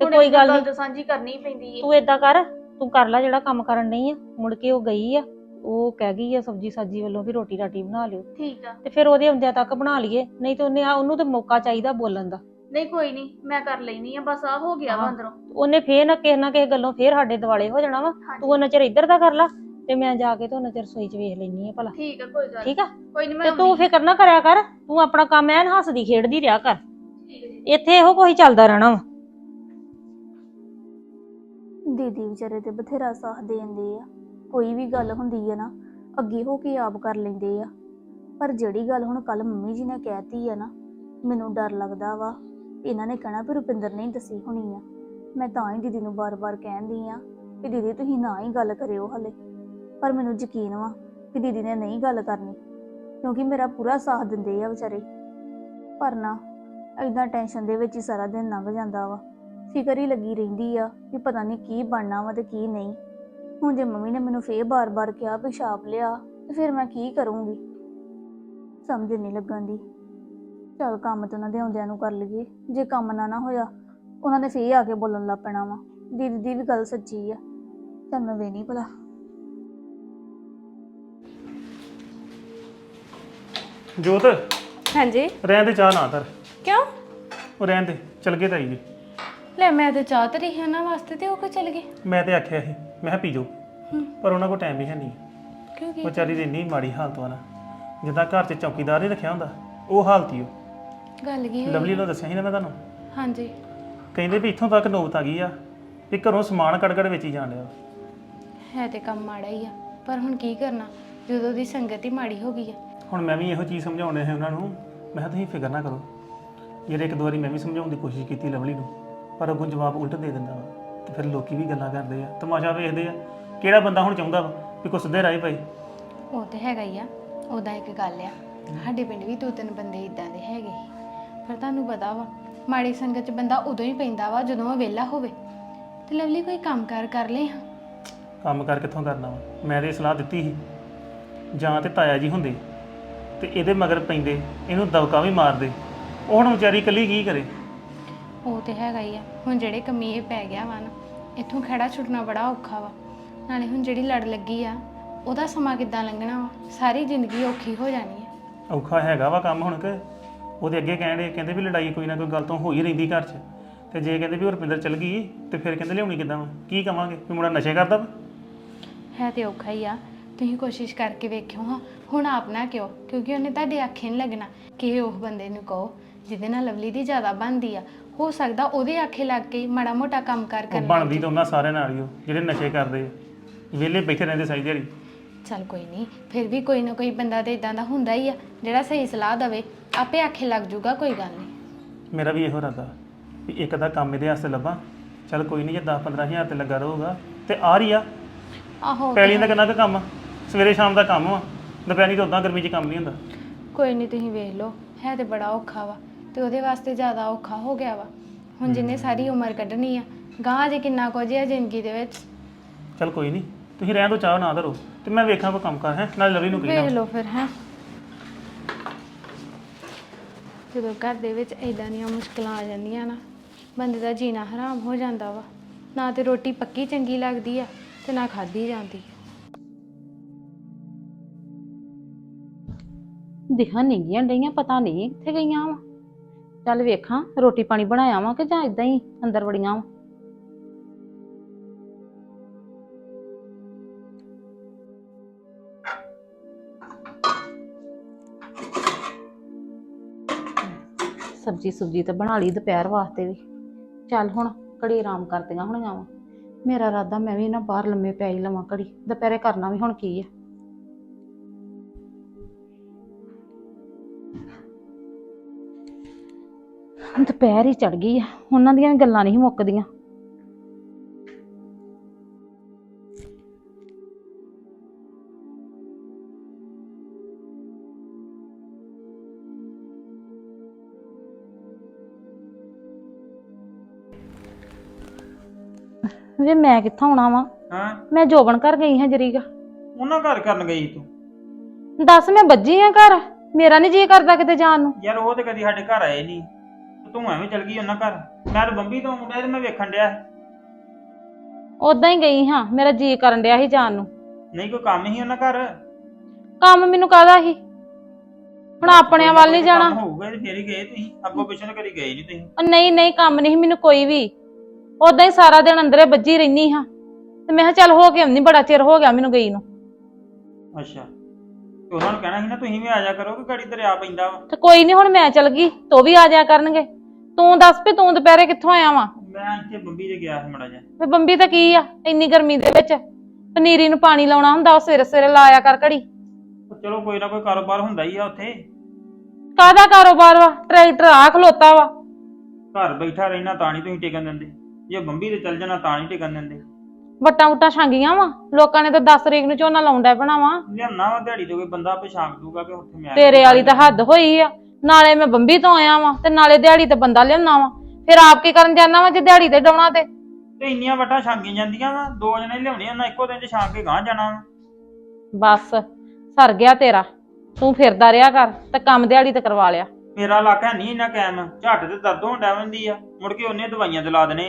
ਤੇ ਹੁਣ ਕੋਈ ਗੱਲ ਨਹੀਂ ਤਾਂ ਸਾਂਝੀ ਕਰਨੀ ਹੀ ਪੈਂਦੀ ਹੈ ਤੂੰ ਏਦਾਂ ਕਰ ਤੂੰ ਕਰ ਲੈ ਜਿਹੜਾ ਕੰਮ ਕਰਨ ਨਹੀਂ ਆ। ਮੁੜ ਕੇ ਉਹ ਗਈ ਆ ਉਹ ਕਹਿ ਗਈ ਆ ਸਬਜੀ ਸਾਜੀ ਵੱਲੋਂ ਵੀ ਰੋਟੀ ਰਾਟੀ ਬਣਾ ਲਿਓ। ਠੀਕ ਆ। ਤੇ ਫਿਰ ਉਹਦੇ ਆਉਂਦਿਆਂ ਤੱਕ ਬਣਾ ਲਈਏ। ਨਹੀਂ ਤੇ ਉਹਨੇ ਆ ਉਹਨੂੰ ਤੇ ਮੌਕਾ ਚਾਹੀਦਾ ਬੋਲਣ ਦਾ। ਨਹੀਂ ਕੋਈ ਨਹੀਂ ਮੈਂ ਕਰ ਲੈਣੀ ਆ ਬਸ ਆ ਹੋ ਗਿਆ ਵਾ ਹਾਂ। ਅੰਦਰੋਂ। ਉਹਨੇ ਫੇਰ ਨਾ ਕਿਸੇ ਨਾ ਕਿਸੇ ਗੱਲੋਂ ਫੇਰ ਸਾਡੇ ਦਿਵਾਲੇ ਹੋ ਜਾਣਾ ਵਾ। ਤੂੰ ਉਹਨਾਂ ਚਿਰ ਇੱਧਰ ਦਾ ਕਰ ਲਾ ਤੇ ਮੈਂ ਜਾ ਕੇ ਤੇ ਉਹਨਾਂ ਚਿਰ ਰਸੋਈ 'ਚ ਵੇਖ ਲੈਣੀ ਆ ਭਲਾ। ਠੀਕ ਆ ਕੋਈ ਗੱਲ ਨੀ। ਠੀਕ ਆ? ਕੋਈ ਨਹੀਂ ਤੇ ਮੈਂ ਤੂੰ ਆਉਂਦੀ। ਫਿਕਰ ਨਾ ਕਰਿਆ ਕਰ ਤੂੰ ਆਪਣਾ ਕੰਮ ਐਨ ਹੱਸਦੀ ਖੇਡਦੀ ਰਿਹਾ ਕਰ। ਠੀਕ ਆ ਜੀ। ਇੱਥੇ ਇਹੋ ਕੋਈ ਚੱਲਦਾ ਰਹਿਣਾ ਵਾ। ਦੀਦੀ ਵਿਚਾਰੇ ਤੇ ਬਥੇਰਾ ਸਾਥ ਦੇਂਦੇ ਆ। ਕੋਈ ਵੀ ਗੱਲ ਹੁੰਦੀ ਆ ਨਾ ਅੱਗੇ ਹੋ ਕੇ ਆਪ ਕਰ ਲੈਂਦੇ ਆ। ਪਰ ਜਿਹੜੀ ਗੱਲ ਹੁਣ ਕੱਲ ਮੰਮੀ ਜੀ ਨੇ ਕਹਿਤੀ ਆ ਨਾ ਮੈਨੂੰ ਡਰ ਲੱਗਦਾ ਵਾ। ਇਹਨਾਂ ਨੇ ਕਹਿਣਾ ਵੀ ਰੁਪਿੰਦਰ ਨੇ ਹੀ ਦੱਸੀ ਹੋਣੀ ਆ। ਮੈਂ ਤਾਂ ਹੀ ਦੀਦੀ ਨੂੰ ਬਾਰ-ਬਾਰ ਕਹਿੰਦੀ ਆ ਵੀ ਦੀਦੀ ਤੁਸੀਂ ਨਾ ਹੀ ਗੱਲ ਕਰਿਓ ਹਲੇ। ਪਰ ਮੈਨੂੰ ਯਕੀਨ ਵਾ ਕਿ ਦੀਦੀ ਨੇ ਨਹੀਂ ਗੱਲ ਕਰਨੀ, ਕਿਉਂਕਿ ਮੇਰਾ ਪੂਰਾ ਸਾਥ ਦਿੰਦੇ ਆ ਵਿਚਾਰੇ। ਪਰ ਨਾ, ਏਦਾਂ ਟੈਨਸ਼ਨ ਦੇ ਵਿੱਚ ਹੀ ਸਾਰਾ ਦਿਨ ਲੰਘ ਜਾਂਦਾ ਵਾ। ਫਿਕਰ ਹੀ ਲੱਗੀ ਰਹਿੰਦੀ ਆ ਕਿ ਪਤਾ ਨਹੀਂ ਕੀ ਬਣਨਾ ਵਾ ਤੇ ਕੀ ਨਹੀਂ। ਹੁਣ ਜੇ ਮੰਮੀ ਨੇ ਮੈਨੂੰ ਫੇਰ ਬਾਰ-ਬਾਰ ਕਿਹਾ ਵੀ ਲਿਆ, ਤੇ ਫਿਰ ਮੈਂ ਕੀ ਕਰੂੰਗੀ? ਸਮਝ ਨਹੀਂ ਲੱਗਣ ਦੀ। ਚਲ ਕੰਮ ਤਾਂ ਉਹਨਾਂ ਦੇ ਆਉਂਦਿਆਂ ਨੂੰ ਕਰ ਲਈਏ ਜੇ ਕੰਮ ਨਾ ਨਾ ਹੋਇਆ ਉਹਨਾਂ ਨੇ ਫੇਰ ਆ ਕੇ ਬੋਲਣ ਲੱਗ ਪੈਣਾ ਵਾ। ਦੀਦੀ ਦੀ ਵੀ ਗੱਲ ਸੱਚੀ ਆ। ਚੱਲ ਮੈਂ ਵੇਣੀ ਭਲਾ। ਜੋਤ ਹਾਂਜੀ। ਰਹਿਣ ਦੇ ਚਾਹ ਨਾ ਧਰ। ਕਿਉਂ? ਉਹ ਰਹਿਣ ਦੇ ਚਲ ਗਏ ਤਾਈ ਜੀ। ਲੈ ਮੈਂ ਤੇ ਚਾਹ ਤੇ ਰਹੀ ਉਹਨਾਂ ਵਾਸਤੇ ਤੇ ਉਹ ਕੋ ਚਲ ਗਏ? ਮੈਂ ਤੇ ਆਖਿਆ ਸੀ ਮੈਂ ਕਿਹਾ ਪੀ ਜਾਓ। ਹੂੰ। ਪਰ ਉਹਨਾਂ ਕੋਲ ਟਾਈਮ ਹੀ ਹੈ ਨਹੀਂ। ਕਿਉਂ ਕੀ ਵਿਚਾਰੀ ਦੀ ਇੰਨੀ ਮਾੜੀ ਹਾਲਤ ਵਾ ਨਾ ਜਿੱਦਾਂ ਘਰ 'ਚ ਚੌਕੀਦਾਰ ਨਹੀਂ ਰੱਖਿਆ ਹੁੰਦਾ ਉਹ ਹਾਲਤ ਹੀ ਉਹ। ਗੱਲ ਕੀ ਹੋਈ? ਲਵਲੀ ਨੂੰ ਦੱਸਿਆ ਸੀ ਨਾ ਮੈਂ ਤੁਹਾਨੂੰ? ਹਾਂਜੀ। ਕਹਿੰਦੇ ਵੀ ਇੱਥੋਂ ਤੱਕ ਨੌਬਤ ਆ ਗਈ ਆ। ਵੀ ਘਰੋਂ ਸਮਾਨ ਕੜ ਕੜ ਵੇਚੀ ਜਾਣ ਡਿਆ। ਹੈ ਤੇ ਕੰਮ ਮਾੜਾ ਹੀ ਆ ਪਰ ਹੁਣ ਕੀ ਕਰਨਾ? ਜਦੋਂ ਦੀ ਸੰਗਤ ਹੀ ਮਾੜੀ ਹੋ ਗਈ ਆ। ਹੁਣ ਮੈਂ ਵੀ ਇਹੋ ਚੀਜ਼ ਸਮਝਾਉਣੇ ਹੈ ਉਹਨਾਂ ਨੂੰ। ਮੈਂ ਕਿਹਾ ਤੁਸੀਂ ਫਿਕਰ ਨਾ ਕਰੋ। ਜਿਹੜੇ ਇੱਕ ਦੋ ਵਾਰੀ ਮੈਂ ਵੀ ਸਮਝਾਉਣ ਦੀ ਕੋਸ਼ਿਸ਼ ਕੀਤੀ ਲਵਲੀ ਨੂੰ। ਪਰ ਅੱਗੋਂ ਜਵਾਬ ਉਲਟ ਦੇ ਦਿੰਦਾ ਵਾ। ਤੇ ਫਿਰ ਲੋਕੀ ਵੀ ਗੱਲਾਂ ਕਰਦੇ ਆ। ਤਮਾਸ਼ਾ ਵੇਖਦੇ ਆ। ਕਿਹੜਾ ਬੰਦਾ ਹੁਣ ਚਾਹੁੰਦਾ ਵਾ ਵੀ ਕੋ ਸਿੱਧੇ ਰਾਹ ਪਏ? ਉਹ ਤੇ ਹੈਗਾ ਹੀ ਆ। ਉਹਦਾ ਇੱਕ ਗੱਲ ਆ। ਸਾਡੇ ਪਿੰਡ ਵੀ ਦੋ ਤਿੰਨ ਬੰਦੇ ਇਦਾਂ ਦੇ ਹੈਗੇ ਸੀ। ਪਰ ਤੁਹਾਨੂੰ ਪਤਾ ਵਾ ਮਾੜੀ ਸੰਗਤ 'ਚ ਬੰਦਾ ਉਦੋਂ ਹੀ ਪੈਂਦਾ ਵਾ ਜਦੋਂ ਉਹ ਵਿਹਲਾ ਹੋਵੇ। ਤੇ ਲਵਲੀ ਕੋਈ ਕੰਮਕਾਰ ਕਰ ਲਏ ਹਾਂ? ਕੰਮ ਕਰ ਕਿੱਥੋਂ ਕਰਨਾ ਵਾ? ਮੈਂ ਤੇ ਸਲਾਹ ਦਿੱਤੀ ਸੀ। ਜਾਂ ਤੇ ਤਾਇਆ ਜੀ ਹੁੰਦੇ ਤੇ ਇਹਦੇ ਮਗਰ ਪੈਂਦੇ ਇਹਨੂੰ ਦਬਕਾ ਵੀ ਮਾਰਦੇ ਉਹ ਹੁਣ ਵਿਚਾਰੀ ਇਕੱਲੀ ਕੀ ਕਰੇ? ਉਹ ਤੇ ਹੈਗਾ ਹੀ ਆ। ਹੁਣ ਜਿਹੜੇ ਕਮੀ ਇਹ ਪੈ ਗਿਆ ਵਾ ਨਾ ਇੱਥੋਂ ਖੜਾ ਛੁੱਟਣਾ ਬੜਾ ਔਖਾ ਵਾ। ਨਾਲੇ ਹੁਣ ਜਿਹੜੀ ਲੜ ਲੱਗੀ ਆ ਉਹਦਾ ਸਮਾਂ ਕਿੱਦਾਂ ਲੰਘਣਾ ਵਾ? ਸਾਰੀ ਜ਼ਿੰਦਗੀ ਔਖੀ ਹੋ ਜਾਣੀ ਆ। ਔਖਾ ਹੈਗਾ ਵਾ ਕੰਮ ਹੁਣ ਕਿ? ਉਹਦੇ ਅੱਗੇ ਕਹਿੰਦੇ ਕਹਿੰਦੇ ਵੀ ਲੜਾਈ ਕੋਈ ਨਾ ਕੋਈ ਗੱਲ ਤੋਂ ਹੋ ਹੀ ਰਹਿੰਦੀ ਘਰ 'ਚ। ਤੇ ਜੇ ਕਹਿੰਦੇ ਵੀ ਉਹ ਰੁਪਿੰਦਰ ਚਲ ਗਈ ਤੇ ਫਿਰ ਕਹਿੰਦੇ ਲਿਆਉਣੀ ਕਿੱਦਾਂ ਕੀ ਕਵਾਂਗੇ? ਵੀ ਮੁੰਡਾ ਨਸ਼ੇ ਕਰਦਾ ਵਾ? ਹੈ ਤੇ ਔਖਾ ਹੀ ਆ। ਤੁਸੀਂ ਕੋਸ਼ਿਸ਼ ਕਰਕੇ ਵੇਖਿਓ ਹਾਂ। ਹੁਣ ਆਪ ਨਾ ਕਿਉਂ ਕਿਉਂਕਿ ਉਹਨੇ ਤੁਹਾਡੇ ਆਖੇ ਨਹੀਂ ਲੱਗਣਾ ਕਿ ਉਹ ਬੰਦੇ ਨੂੰ ਕਹੋ ਜਿਹਦੇ ਨਾਲ ਲਵਲੀ ਦੀ ਜ਼ਿਆਦਾ ਬਣਦੀ ਆ। ਹੋ ਸਕਦਾ ਉਹਦੇ ਆਖੇ ਲੱਗ ਕੇ ਹੀ ਮਾੜਾ ਮੋਟਾ ਕੰਮ ਕਰ ਉਹ ਕਰਨਾ ਬਣਦੀ ਤਾਂ ਉਹਨਾਂ ਸਾਰਿਆਂ ਨਾਲ ਹੀ ਉਹ ਜਿਹੜੇ ਨਸ਼ੇ ਕਰਦੇ ਆ। ਵਿਹਲੇ ਬੈਠੇ ਰਹਿੰਦੇ ਸਾਰੀ ਦਿਹਾੜੀ। ਚੱਲ ਕੋਈ ਨਹੀਂ ਫਿਰ ਵੀ ਕੋਈ ਨਾ ਕੋਈ ਬੰਦਾ ਤੇ ਇਦਾਂ ਦਾ ਹੁੰਦਾ ਹੀ ਆ ਜਿਹੜਾ ਸਹੀ ਸਲਾਹ ਦਵੇ। ਆਪੇ ਆਖੇ ਲੱਗ ਜੂਗਾ ਕੋਈ ਗੱਲ ਨਹੀਂ। ਮੇਰਾ ਵੀ ਇਹੋ ਇਰਾਦਾ ਵੀ ਇੱਕ ਦਾ ਕੰਮ ਇਹਦੇ ਵਾਸਤੇ ਲੱਭਾਂ। ਚਲ ਕੋਈ ਨਹੀਂ ਜੇ 10 15000 ਤੇ ਲੱਗਾ ਰਹੂਗਾ ਤੇ ਆ ਰਹੀ ਆ। ਆਹੋ ਪੈਲੀ ਦਾ ਕਿੰਨਾ ਕੁ ਕੰਮ ਆ? ਸਵੇਰੇ ਸ਼ਾਮ ਦਾ ਕੰਮ ਆ। ਦੁਪਹਿਰੀ ਤਾਂ ਉਦਾਂ ਗਰਮੀ 'ਚ ਕੰਮ ਨਹੀਂ ਹੁੰਦਾ। ਕੋਈ ਨਹੀਂ ਤੁਸੀਂ ਵੇਖ ਲਓ ਹੈ ਤੇ ਬੜਾ ਔਖਾ ਵਾ ਤੇ ਉਹਦੇ ਵਾਸਤੇ ਜ਼ਿਆਦਾ ਔਖਾ ਹੋ ਗਿਆ ਵਾ। ਹੁਣ ਜਿੰਨੇ ਸਾਰੀ ਉਮਰ ਕੱਢਣੀ ਆ ਗਾਂ ਜੇ ਕਿੰਨਾ ਕੁਝ ਆ ਜ਼ਿੰਦਗੀ ਦੇ ਵਿੱਚ। ਚਲ ਕੋਈ ਨਹੀਂ ਤੁਸੀਂ ਰਹਿਣ ਦੋ ਚਾਹ ਨਾ ਧਰੋ ਤੇ ਮੈਂ ਵੇਖਾਂ ਕੋਈ ਕੰਮ ਕਰ ਹੈ? ਨਾਲ ਲਵਲੀ ਨੂੰ ਵੇਖ ਲਓ ਫਿਰ ਹੈ? ਜਦੋਂ ਘਰ ਦੇ ਵਿੱਚ ਇਦਾਂ ਦੀਆਂ ਮੁਸ਼ਕਲਾਂ ਆ ਜਾਂਦੀਆਂ ਨਾ, ਬੰਦੇ ਦਾ ਜੀਣਾ ਹਰਾਮ ਹੋ ਜਾਂਦਾ ਵਾ। ਨਾ ਤੇ ਰੋਟੀ ਪੱਕੀ ਚੰਗੀ ਲੱਗਦੀ ਆ ਤੇ ਨਾ ਖਾਧੀ ਜਾਂਦੀ। ਦਿਖਾਂ ਨਹੀਂ ਗਈਆਂ ਡਈਆਂ, ਪਤਾ ਨਹੀਂ ਕਿੱਥੇ ਗਈਆਂ ਵਾ। ਚੱਲ ਵੇਖਾਂ ਰੋਟੀ ਪਾਣੀ ਬਣਾਇਆ ਵਾਂ ਕਿ ਜਾਂ ਇਦਾਂ ਹੀ ਅੰਦਰ ਵੜੀਆਂ ਵਾ। ਸਬਜੀ ਸੁਬਜੀ ਤਾਂ ਬਣਾ ਲਈ ਦੁਪਹਿਰ ਵਾਸਤੇ ਵੀ। ਚੱਲ ਹੁਣ ਘੜੀ ਆਰਾਮ ਕਰਦੀਆਂ ਹੋਣੀਆਂ ਵਾ। ਮੇਰਾ ਇਰਾਦਾ ਮੈਂ ਵੀ ਨਾ ਬਾਹਰ ਲੰਮੇ ਪੈ ਹੀ ਲਵਾਂ ਘੜੀ। ਦੁਪਹਿਰੇ ਕਰਨਾ ਵੀ ਹੁਣ ਕੀ ਆ। ਦੁਪਹਿਰ ਹੀ ਚੜ ਗਈ ਆ। ਉਹਨਾਂ ਦੀਆਂ ਵੀ ਗੱਲਾਂ ਨਹੀਂ ਮੁੱਕਦੀਆਂ। ਵੇ ਮੈਂ ਕਿੱਥੋਂ ਆਉਣਾ ਵਾ? ਹਾਂ। ਮੈਂ ਜੋਬਨ ਘਰ ਗਈ ਹਾਂ ਜਰੀਗਾ ਉਹਨਾਂ ਘਰ ਕਰਨ ਗਈ ਤੂੰ? ਦੱਸ ਮੈਂ ਬੱਜੀ ਆ ਘਰ? ਮੇਰਾ ਨਹੀਂ ਜੀ ਕਰਦਾ ਕਿਤੇ ਜਾਣ ਨੂੰ। ਯਾਰ ਉਹ ਤੇ ਕਦੀ ਸਾਡੇ ਘਰ ਆਏ ਨਹੀਂ ਤੇ ਤੂੰ ਐਵੇਂ ਚਲ ਗਈ ਉਹਨਾਂ ਘਰ। ਮੈਂ ਤਾਂ ਬੰਬੀ ਤੋਂ ਮੁੰਡਾ ਤੇ ਮੈਂ ਵੇਖਣ ਡਿਆ ਉਦਾਂ ਹੀ ਗਈ ਹਾਂ। ਮੇਰਾ ਜੀ ਕਰਨ ਡਿਆ ਸੀ ਜਾਣ ਨੂੰ। ਨਹੀਂ ਕੋਈ ਕੰਮ ਹੀ ਉਹਨਾਂ ਘਰ? ਕੰਮ ਮੈਨੂੰ ਕਾਹਦਾ ਸੀ? ਹੁਣ ਆਪਣਿਆਂ ਵੱਲ ਨਹੀਂ ਜਾਣਾ। ਕੰਮ ਹੋਊਗਾ ਤੇ ਫੇਰ ਹੀ ਗਏ ਤੁਸੀਂ। ਅੱਗੋਂ ਪਿੱਛੋਂ ਤਾਂ ਕਦੀ ਗਏ ਨਹੀਂ ਤੁਸੀਂ। ਉਹ ਨਹੀਂ ਨਹੀਂ ਕੰਮ ਨਹੀਂ ਸੀ ਮੈਨੂੰ ਕੋਈ ਵੀ। ਉਦਾਂ ਹੀ ਸਾਰਾ ਦਿਨ ਅੰਦਰੇ ਵੱਜੀ ਰਹਿਨੀ ਹਾਂ। ਤੇ ਮੈਂ ਕਿਹਾ ਚੱਲ ਹੋ ਕੇ ਆਉਂਦੀ ਬੜਾ ਚਿਰ ਹੋ ਗਿਆ ਮੈਨੂੰ ਗਈ ਨੂੰ। ਅੱਛਾ। ਤੇ ਉਹਨਾਂ ਨੂੰ ਕਹਿਣਾ ਸੀ ਨਾ ਤੁਸੀਂ ਵੀ ਆ ਜਾ ਕਰੋ ਕਿ ਗਾੜੀ ਦਰਿਆ ਪੈਂਦਾ ਵਾ। ਤੇ ਕੋਈ ਨਹੀਂ ਹੁਣ ਮੈਂ ਚਲ ਗਈ ਤੋ ਵੀ ਆ ਜਾਇਆ ਕਰਨਗੇ। ਤੂੰ ਦੱਸ ਵੀ ਤੂੰ ਦੁਪਹਿਰੇ ਕਿੱਥੋਂ ਆਇਆ ਵਾ? ਮੈਂ ਇੱਥੇ ਬੰਬੀ ਦੇ ਗਿਆ ਸੀ ਮੜਾ ਜਾ ਤੇ ਬੰਬੀ ਤਾਂ ਕੀ ਆ ਇੰਨੀ ਗਰਮੀ ਦੇ ਵਿੱਚ? ਪਨੀਰੀ ਨੂੰ ਪਾਣੀ ਲਾਉਣਾ ਹੁੰਦਾ ਉਹ ਸਵੇਰੇ ਸਵੇਰੇ ਲਾਇਆ ਕਰ ਘੜੀ। ਚਲੋ ਕੋਈ ਨਾ ਕੋਈ ਕਾਰੋਬਾਰ ਹੁੰਦਾ ਹੀ ਆ ਉੱਥੇ। ਕਾਹਦਾ ਕਾਰੋਬਾਰ ਵਾ? ਟਰੈਕਟਰ ਆ ਖਲੋਤਾ ਵਾ। ਘਰ ਬੈਠਾ ਰਹਿਣਾ ਤਾਂ ਨਹੀਂ ਤੁਸੀਂ ਟਿਕਣ ਦਿੰਦੇ। ਜੇ ਬੰਬੀ ਤੇ ਚੱਲ ਜਾਣਾ ਤਾਂ ਨਹੀਂ ਟਿਕਣ ਦਿੰਦੇ। ਵੱਟਾਂ ਵੁੱਟਾਂ ਛਾਂਗੀਆਂ ਵਾ ਲੋਕਾਂ ਨੇ ਤਾਂ 10 ਤਰੀਕ ਨੂੰ ਝੋਨਾ ਲਾਉਂਦਾ ਬਣਾਵਾ ਲਿਆਉਣਾ ਵਾ ਦਿਹਾੜੀ ਤੋਂ ਕੋਈ ਬੰਦਾ ਪਛਾਣ ਦੂਗਾ ਕਿ ਉੱਥੇ ਮੈਂ ਤੇਰੇ ਵਾਲੀ ਤਾਂ ਹੱਦ ਹੋਈ ਆ ਨਾਲੇ ਮੈਂ ਬੰਬੀ ਤੋਂ ਆਇਆ ਵਾਂ ਤੇ ਨਾਲੇ ਦਿਹਾੜੀ ਤੇ ਬੰਦਾ ਲਿਆਉਣਾ ਵਾ। ਫਿਰ ਆਪ ਕੀ ਕਰਨ ਜਾਣਾ ਵਾ ਜੇ ਦਿਹਾੜੀ ਤੇ ਡਾਉਣਾ ਤੇ? ਤੇ ਇੰਨੀਆਂ ਵਟਾਂ ਛਾਂਗੀਆਂ ਜਾਂਦੀਆਂ ਵਾ ਦੋ ਜਣੇ ਲਿਆਉਣੇ ਉਹਨਾਂ ਇੱਕੋ ਦਿਨ ਚ ਛਾਂਗ ਕੇ ਗਾਂ ਜਾਣਾ ਵਾ। ਬਸ ਸਰ ਗਿਆ ਤੇਰਾ ਤੂੰ ਫਿਰਦਾ ਰਿਹਾ ਕਰ ਤੇ ਕੰਮ ਦਿਹਾੜੀ ਤੇ ਕਰਵਾ ਲਿਆ। ਮੇਰਾ ਇਲਾਕਾ ਨਹੀਂ ਇੰਨਾ ਕਾਇਮ ਝੱਟ ਤੇ ਦਰਦ ਹੋਣ ਡੈ ਪੈਂਦੀ ਆ ਮੁੜ ਕੇ ਉਹਨੇ ਦਵਾਈਆਂ ਤੇ ਲਾ ਦੇਣੇ।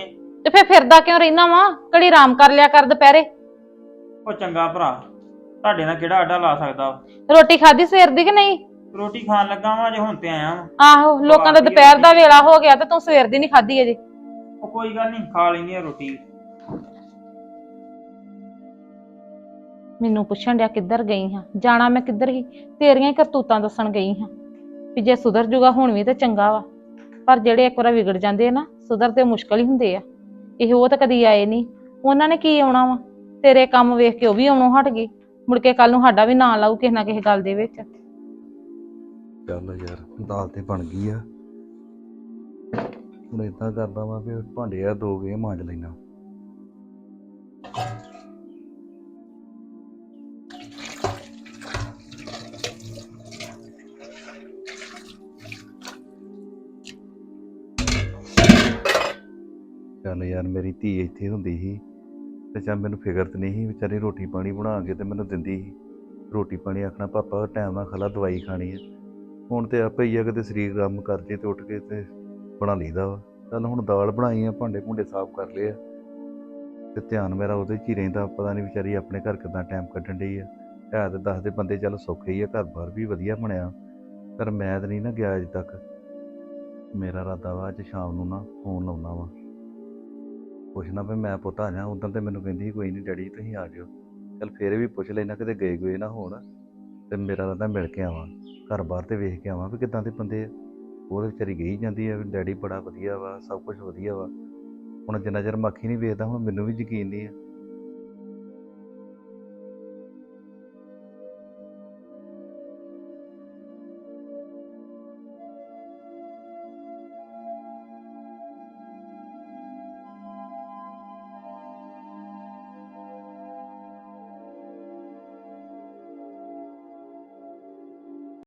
ਤੇ ਫਿਰ ਫਿਰਦਾ ਕਿਉਂ ਰਹਿਣਾ ਵਾ? ਘੜੀ ਆਰਾਮ ਕਰ ਲਿਆ ਕਰ ਦੁਪਹਿਰੇ। ਉਹ ਚੰਗਾ ਭਰਾ ਤੁਹਾਡੇ ਨਾਲ ਕਿਹੜਾ ਅੱਡਾ ਲਾ ਸਕਦਾ ਵਾ? ਰੋਟੀ ਖਾਧੀ ਸਵੇਰ ਦੀ ਕਿ ਨਹੀਂ? ਰੋਟੀ ਖਾਣ ਲੱਗਾ ਵਾਂ ਜੇ ਹੁਣ ਤੇ ਆਇਆ ਵਾਂ। ਆਹੋ ਲੋਕਾਂ ਦਾ ਦੁਪਹਿਰ ਦਾ ਵੇਲਾ ਹੋ ਗਿਆ ਤੇ ਤੂੰ ਸਵੇਰ ਦੀ ਨਹੀਂ ਖਾਧੀ ਅਜੇ। ਉਹ ਕੋਈ ਗੱਲ ਨਹੀਂ ਖਾ ਲੈਣੀ ਆ ਰੋਟੀ। ਮੈਨੂੰ ਪੁੱਛਣ ਡਿਆ ਕਿੱਧਰ ਗਈ ਹਾਂ? ਜਾਣਾ ਮੈਂ ਕਿੱਧਰ ਹੀ ਤੇਰੀਆਂ ਹੀ ਕਰਤੂਤਾਂ ਦੱਸਣ ਗਈ ਹਾਂ। ਵੀ ਜੇ ਸੁਧਰ ਜੂਗਾ ਹੁਣ ਵੀ ਤੇ ਚੰਗਾ ਵਾ। ਪਰ ਜਿਹੜੇ ਇੱਕ ਵਾਰ ਵਿਗੜ ਜਾਂਦੇ ਆ ਨਾ ਸੁਧਰ ਤੇ ਮੁਸ਼ਕਲ ਹੀ ਹੁੰਦੇ ਆ। ਇਹ ਉਹ ਤਾਂ ਕਦੀ ਆਏ ਨਹੀਂ। ਉਹਨਾਂ ਨੇ ਕੀ ਆਉਣਾ ਵਾ? ਤੇਰੇ ਕੰਮ ਵੇਖ ਕੇ ਉਹ ਵੀ ਆਉਣੋਂ ਹਟ ਗਏ। ਮੁੜ ਕੇ ਕੱਲ ਨੂੰ ਸਾਡਾ ਵੀ ਨਾਂ ਲਾਊ ਕਿਸੇ ਨਾ ਕਿਸੇ ਗੱਲ ਦੇ ਵਿੱਚ। ਚੱਲ ਯਾਰ, ਦਾਲ ਤੇ ਬਣ ਗਈ ਆ। ਹੁਣ ਏਦਾਂ ਕਰਦਾ ਵਾਂ ਵੀ ਭਾਂਡੇ ਆ ਦੋ ਗਏ, ਮਾਂਜ ਲੈਣਾ ਚੱਲ ਯਾਰ ਮੇਰੀ ਧੀ ਇੱਥੇ ਹੁੰਦੀ ਸੀ ਤੇ ਚੱਲ ਮੈਨੂੰ ਫਿਕਰ ਤੇ ਨਹੀਂ ਸੀ, ਵਿਚਾਰੀ ਰੋਟੀ ਪਾਣੀ ਬਣਾ ਕੇ ਤੇ ਮੈਨੂੰ ਦਿੰਦੀ ਸੀ। ਰੋਟੀ ਪਾਣੀ ਆਖਣਾ, ਪਾਪਾ ਟਾਈਮ ਨਾਲ ਖਲਾ ਦਵਾਈ ਖਾਣੀ ਹੈ। ਹੁਣ ਤੇ ਆਪੇ ਹੀ ਆ ਕਿਤੇ ਸਰੀਰ ਕੰਮ ਕਰ ਜੇ ਤੇ ਉੱਠ ਕੇ ਤੇ ਬਣਾ ਲਈਦਾ ਵਾ। ਚੱਲ ਹੁਣ ਦਾਲ ਬਣਾਈ ਆ, ਭਾਂਡੇ ਭੁੰਡੇ ਸਾਫ਼ ਕਰ ਲਏ ਆ। ਤੇ ਧਿਆਨ ਮੇਰਾ ਉਹਦੇ 'ਚ ਹੀ ਰਹਿੰਦਾ, ਪਤਾ ਨਹੀਂ ਵਿਚਾਰੀ ਆਪਣੇ ਘਰ ਕਿਦਾਂ ਟਾਈਮ ਕੱਢਣ ਡਈ ਆ। ਹੈ ਤੇ ਦੱਸਦੇ ਬੰਦੇ, ਚੱਲ ਸੌਖੇ ਹੀ ਆ ਘਰ ਬਾਰ ਵੀ ਵਧੀਆ ਬਣਿਆ। ਪਰ ਮੈਂ ਤਾਂ ਨਹੀਂ ਨਾ ਗਿਆ ਅਜੇ ਤੱਕ। ਮੇਰਾ ਇਰਾਦਾ ਵਾ ਅੱਜ ਸ਼ਾਮ ਨੂੰ ਨਾ ਫੋਨ ਲਾਉਣਾ ਵਾ। ਪੁੱਛਣਾ ਵੀ ਮੈਂ ਪੁੱਤ ਆ ਜਾ ਉਦੋਂ ਤੇ ਮੈਨੂੰ ਕਹਿੰਦੀ ਕੋਈ ਨਹੀਂ ਡੈਡੀ, ਤੁਸੀਂ ਆ ਜਾਓ ਚੱਲ ਫੇਰ ਵੀ ਪੁੱਛ ਲੈਣਾ, ਕਿਤੇ ਗਏ ਗਏ ਨਾ ਹੋਣ। ਤੇ ਮੇਰਾ ਇਰਾਦਾ ਮਿਲ ਕੇ ਆਵਾਂ, ਘਰ ਬਾਹਰ ਤੇ ਵੇਖ ਕੇ ਆਵਾਂ ਵੀ ਕਿੱਦਾਂ ਦੇ ਬੰਦੇ ਆ। ਉਹ ਵਿਚਾਰੀ ਗਈ ਜਾਂਦੀ ਆ ਵੀ ਡੈਡੀ ਬੜਾ ਵਧੀਆ ਵਾ, ਸਭ ਕੁਝ ਵਧੀਆ ਵਾ। ਹੁਣ ਜਿੰਨਾ ਚਿਰ ਮੈਂ ਨਹੀਂ ਵੇਖਦਾ, ਹੁਣ ਮੈਨੂੰ ਵੀ ਯਕੀਨ ਨਹੀਂ ਆ।